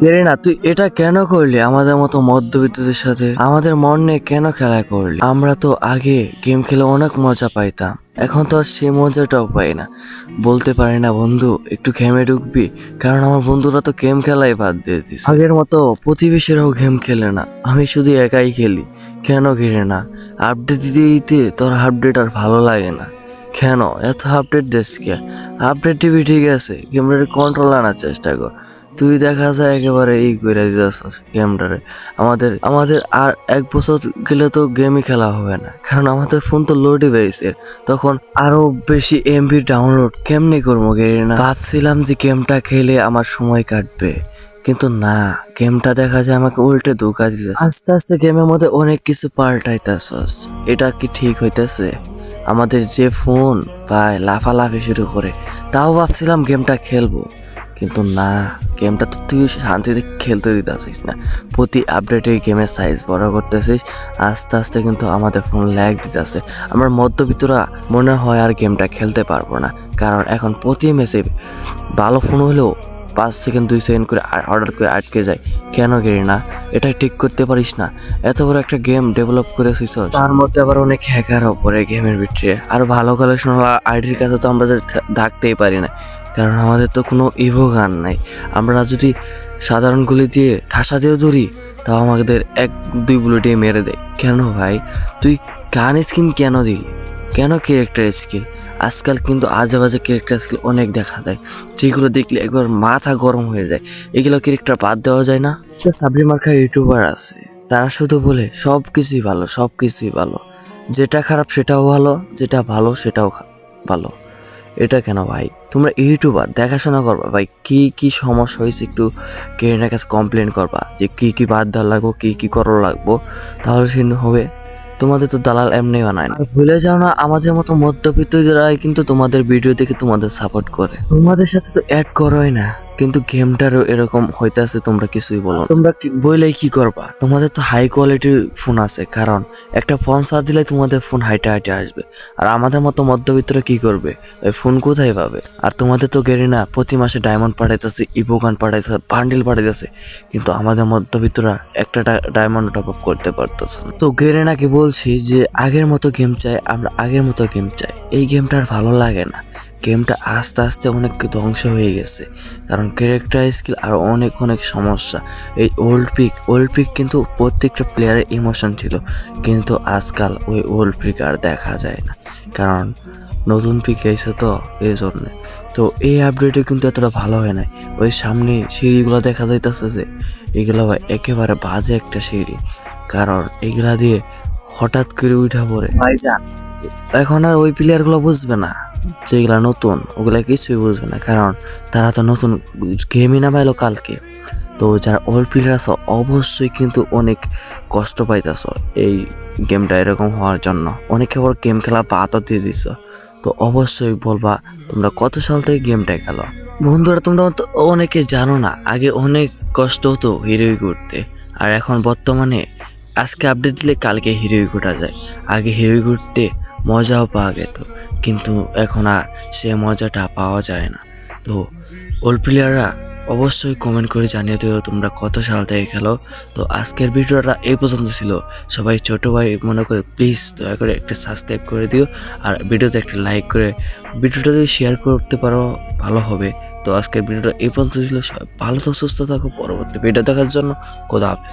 কেরে না, তুই এটা কেন করলি আমাদের মতো মধ্যবিত্তদের সাথে? আমাদের মন নিয়ে কেন খেলা করলি? আমরা তো আগে গেম খেলে অনেক মজা পাইতাম। এখন তো আর সে মজাটাও পাই না। বলতে পারি না, বন্ধু, একটু গেমে ঢুকবি? কারণ আমার বন্ধুরা তো গেম খেলাই বাদ দিয়ে দিস আগের মতো প্রতিবেশীরাও গেম খেলে না। আমি শুধু একাই খেলি। কেন ঘিরে না? আপডেট দিতে দিতে তোর আপডেট আর ভালো লাগে না। কেন? এত আপডেট দিস কে? আপডেট টিভি ঠিক আছে গেমটারে কন্ট্রোল আনার চেষ্টা কর। তুই দেখা যায় একেবারে ই করে দিতেছস গেমটারে। আমাদের আমাদের আর এক বছর গেলে তো গেমই খেলা হবে না। কারণ আমাদের ফোন তো লোড ডিভাইসের তখন আরও বেশি এমবি ডাউনলোড কেমনি করব গেরি না? ভাবছিলাম যে গেমটা খেলে আমার সময় কাটবে। কিন্তু না, গেমটা দেখা যায় আমাকে উল্টে ধোকা দিতেছে আস্তে আস্তে গেমের মধ্যে অনেক কিছু পাল্টাইতেছস। এটা কি ঠিক হইতেছে? আমাদের যে ফোন পায় লাফালাফি শুরু করে, তাও ভাবছিলাম গেমটা খেলব। কিন্তু না গেমটা তো তুই শান্তিতে খেলতে দিতেছিস না। প্রতি আপডেটে গেমের সাইজ বড় করতেছিস, আস্তে আস্তে কিন্তু আমাদের ফোন ল্যাগ দিতেছে। আমার মধ্যবিত্তরা মনে হয় আর গেমটা খেলতে পারব না। কারণ এখন প্রতি মেসে ভালো ফোন হলেও পাঁচ সেকেন্ড দুই সেকেন্ড করে অর্ডার করে আটকে যায়। কেন গেরি না? এটা ঠিক করতে পারিস না। এত বড় একটা গেম ডেভেলপ করেছিস তার মধ্যে আবার অনেক হ্যাকারও পড়ে গেমের ভিতরে। আর ভালো কালেকশন আইডির কাছে তো আমরা থাকতেই পারি না। কারণ আমাদের তো কোনো ইভো গান নাই। আমরা যদি সাধারণ গুলি দিয়ে ঠাসা দিয়ে ধরি, তাও আমাদের এক দুই বুলেটে মেরে দেয়। কেন ভাই? তুই গান স্কিন কেন দিলি? কেন ক্যারেক্টার স্কিল আজকাল কিন্তু আজে বাজে ক্যারেক্টার স্কিল অনেক দেখা যায় যেগুলো দেখলে একবার মাথা গরম হয়ে যায়। এগুলো ক্যারেক্টার বাদ দেওয়া যায় না। সাবরি মার্কা ইউটিউবার আছে। তারা শুধু বলে, সব কিছুই ভালো, সব কিছুই ভালো। যেটা খারাপ সেটাও ভালো, যেটা ভালো সেটাও ভালো। এটা কেন ভাই? তোমরা ইউটিউবার, দেখাশোনা করবা। ভাই, কি কি সমস্যা হয়েছে একটু কেরিনার কাছে কমপ্লেন করবা যে কি কি বাদ দেওয়া লাগবো, কি কি করো লাগবো? তাহলে সে হবে। তোমাদের তো দালাল এমনি বানায় না। ভুলে যাও না, আমাদের মতো মধ্যবিত্ত যারা কিন্তু তোমাদের ভিডিও দেখে তোমাদের সাপোর্ট করে। তোমাদের সাথে তো অ্যাড করোই না। কিন্তু গেমটারও এরকম হইতাছে, তোমরা কিছুই বলো তোমরা বইলেই কি করবা? তোমাদের তো হাই কোয়ালিটির ফোন আছে, কারণ একটা ফোন সার্চ দিলে তোমাদের ফোন হাইটে হাইটে আসবে। আর আমাদের মতো মধ্যবিত্তরা কি করবে? ওই ফোন কোথায় পাবে? আর তোমাদের তো গেরি না, প্রতি মাসে ডায়মন্ড পাঠাইতেছে ইভোগান পাঠাইতেছে বান্ডিল পাঠাইতেছে। কিন্তু আমাদের মধ্যবিত্তরা একটা ডায়মন্ড টপ আপ করতে পারতেছে না। তো গেরে নাকি বলছি যে আগের মতো গেম চাই, আমরা আগের মতো গেম চাই। এই গেমটা আর ভালো লাগে না। গেমটা আস্তে আস্তে অনেক ধ্বংস হয়ে গেছে। কারণ ক্যারেক্টার স্কিল আর অনেক অনেক সমস্যা। এই ওল্ড পিক ওল্ড পিক কিন্তু প্রত্যেকটা প্লেয়ারের ইমোশন ছিল। কিন্তু আজকাল ওই ওল্ড পিক আর দেখা যায় না। কারণ নতুন পিক এসে তো এই জন্য তো এই আপডেটে কিন্তু এতটা ভালো হয় নাই। ওই সামনে সিঁড়িগুলো দেখা যাইতেছে যে, এগুলো একেবারে বাজে একটা সিঁড়ি। কারণ এগুলা দিয়ে হঠাৎ করে উঠা পড়ে। এখন আর ওই প্লেয়ারগুলো বুঝবে না যেগুলা নতুন, ওগুলা কিছুই বুঝবে না। কারণ তারা তো নতুন গেমই নামাইলো কালকে। তো যারা ওল্ড প্লেয়ার আছো, অবশ্যই কিন্তু অনেক কষ্ট পাইতেছ এই গেমটা এরকম হওয়ার জন্য। অনেকে আবার গেম খেলা বাদও দিয়ে দিছ। তো অবশ্যই বলবা, তোমরা কত সাল থেকে গেমটা খেলো? বন্ধুরা, তোমরা তো অনেকে জানো না, আগে অনেক কষ্ট হতো হিরোই করতে। আর এখন বর্তমানে আজকে আপডেট দিলে কালকে হিরোই ঘুটা যায়। আগে হিরোই ঘুরতে মজাও পাওয়া যেত কিন্তু এখন আর সে মজাটা পাওয়া যায় না। তো ওল্ড প্লেয়াররা অবশ্যই কমেন্ট করে জানিয়ে দিও তোমরা কত সাল থেকে খেলো। তো, আজকের ভিডিওটা এই পর্যন্ত ছিল। সবাই ছোট ভাই মনে করে প্লিজ দয়া করে একটা সাবস্ক্রাইব করে দিও আর ভিডিওতে একটা লাইক করে ভিডিওটা যদি শেয়ার করতে পারো, ভালো হবে। তো, আজকের ভিডিওটা এই পর্যন্ত ছিল। সবাই ভালো থাকো, সুস্থ থাকো, পরবর্তী ভিডিও দেখার জন্য খোদা হাফেজ।